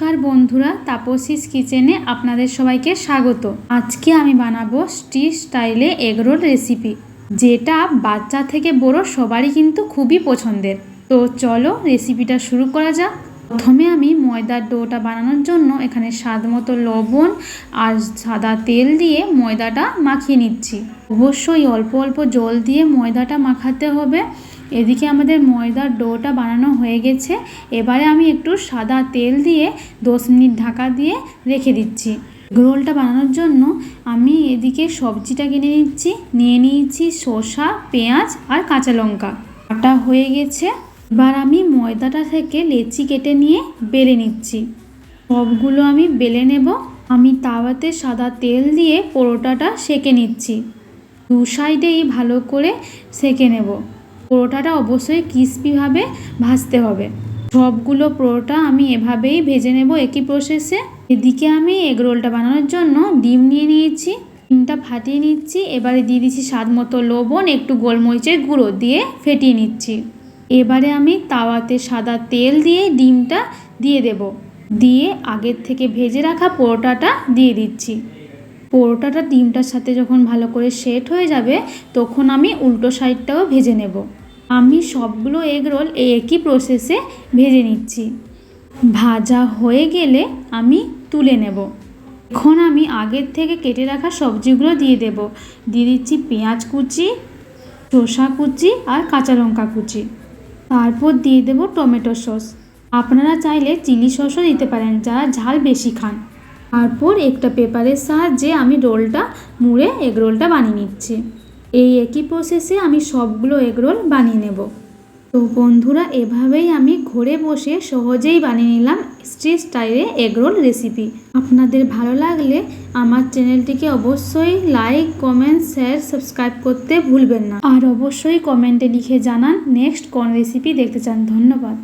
নমস্কার বন্ধুরা, তাপসিস কিচেনে আপনাদের সবাইকে স্বাগত। আজকে আমি বানাবো স্ট্রিট স্টাইলে এগরোল রেসিপি, যেটা বাচ্চা থেকে বড় সবারই কিন্তু খুবই পছন্দের। তো চলো রেসিপিটা শুরু করা যাক। প্রথমে আমি ময়দার ডোটা বানানোর জন্য এখানে স্বাদ মতো লবণ আর সাদা তেল দিয়ে ময়দাটা মাখিয়ে নিচ্ছি। অবশ্যই অল্প অল্প জল দিয়ে ময়দাটা মাখাতে হবে। এদিকে আমাদের ময়দার ডোটা বানানো হয়ে গেছে। এবারে আমি একটু সাদা তেল দিয়ে দশ মিনিট ঢাকা দিয়ে রেখে দিচ্ছি। রোলটা বানানোর জন্য আমি এদিকে সবজিটা কিনে নিচ্ছি। নিয়ে নিয়েছি শসা, পেঁয়াজ আর কাঁচা লঙ্কা। কাটা হয়ে গেছে। এবার আমি ময়দাটা থেকে লেচি কেটে নিয়ে বেলে নিচ্ছি। সবগুলো আমি বেলে নেব। আমি তাওয়াতে সাদা তেল দিয়ে পরোটাটা সেকে নিচ্ছি। দু সাইডেই ভালো করে সেকে নেব। পরোটাটা অবশ্যই ক্রিস্পিভাবে ভাজতে হবে। সবগুলো পরোটা আমি এভাবেই ভেজে নেব একই প্রসেসে এদিকে আমি এগ রোলটা বানানোর জন্য ডিম নিয়ে নিয়েছি, ডিমটা ফাটিয়ে নিচ্ছি, এবারে দিয়ে দিচ্ছি স্বাদ মতো লবণ, একটু গোলমরিচের গুঁড়ো দিয়ে ফেটিয়ে নিচ্ছি। এবারে আমি তাওয়াতে সাদা তেল দিয়ে ডিমটা দিয়ে দেব। দিয়ে আগের থেকে ভেজে রাখা পরোটাটা দিয়ে দিচ্ছি। পরোটাটা ডিমটার সাথে যখন ভালো করে সেট হয়ে যাবে, তখন আমি উল্টো সাইডটাও ভেজে নেব। আমি সবগুলো এগ রোল একই প্রসেসে ভেজে নিচ্ছি। ভাজা হয়ে গেলে আমি তুলে নেব। এখন আমি আগের থেকে কেটে রাখা সবজিগুলো দিয়ে দেব। দিয়ে দিচ্ছি পেঁয়াজ কুচি শসা কুচি আর কাঁচা লঙ্কা কুচি। তারপর দিয়ে দেব টমেটো সস। আপনারা চাইলে চিলি সসও দিতে পারেন, যারা ঝাল বেশি খান। তারপর একটা পেপারের সাহায্যে আমি রোলটা মুড়ে এগ রোলটা বানিয়ে নিচ্ছি। এই একই প্রসেসে আমি সবগুলো এগ রোল বানিয়ে নেব। তো বন্ধুরা, এভাবেই আমি ঘরে বসে সহজেই বানিয়ে নিলাম স্ট্রিট স্টাইলে এগ রোল রেসিপি আপনাদের ভালো লাগলে আমার চ্যানেলটিকে অবশ্যই লাইক কমেন্ট শেয়ার সাবস্ক্রাইব করতে ভুলবেন না। আর অবশ্যই কমেন্টে লিখে জানান নেক্সট কোন রেসিপি দেখতে চান। ধন্যবাদ।